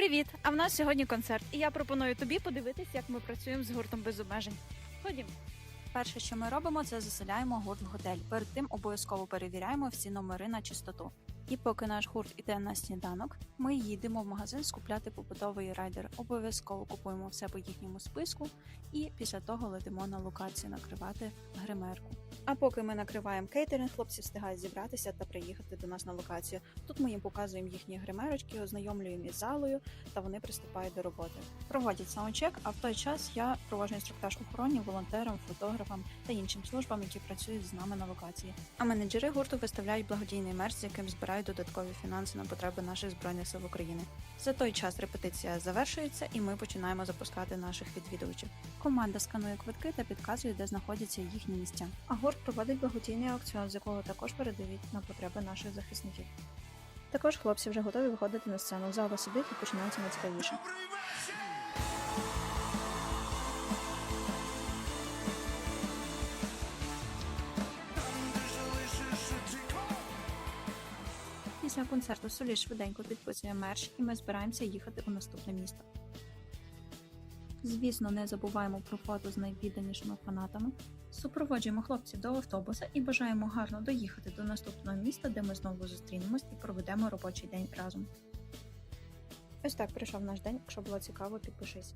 Привіт! А в нас сьогодні концерт, і я пропоную тобі подивитись, як ми працюємо з гуртом без обмежень. Ходім. Перше, що ми робимо, це заселяємо гурт в готель. Перед тим обов'язково перевіряємо всі номери на чистоту. І поки наш гурт іде на сніданок, ми їдемо в магазин скупляти побутовий райдер. Обов'язково купуємо все по їхньому списку, і після того летимо на локацію накривати гримерку. А поки ми накриваємо кейтеринг, хлопці встигають зібратися та приїхати до нас на локацію. Тут ми їм показуємо їхні гримерочки, ознайомлюємо із залою, та вони приступають до роботи. Проводять саундчек, а в той час я проводжу інструктаж охороні, волонтерам, фотографам та іншим службам, які працюють з нами на локації. А менеджери гурту виставляють благодійний мерч, з яким збирають додаткові фінанси на потреби наших збройних сил України. За той час репетиція завершується, і ми починаємо запускати наших відвідувачів. Команда сканує квитки та підказує, де знаходяться їхні місця. А гурт проводить благодійний аукціон, з якого також передають на потреби наших захисників. Також хлопці вже готові виходити на сцену. Зала сидить і починається найцікавіше. Після концерту Солі швиденько підписує мерч, і ми збираємося їхати у наступне місто. Звісно, не забуваємо про фото з найвідданішими фанатами. Супроводжуємо хлопців до автобуса і бажаємо гарно доїхати до наступного міста, де ми знову зустрінемось і проведемо робочий день разом. Ось так прийшов наш день. Якщо було цікаво, підпишись.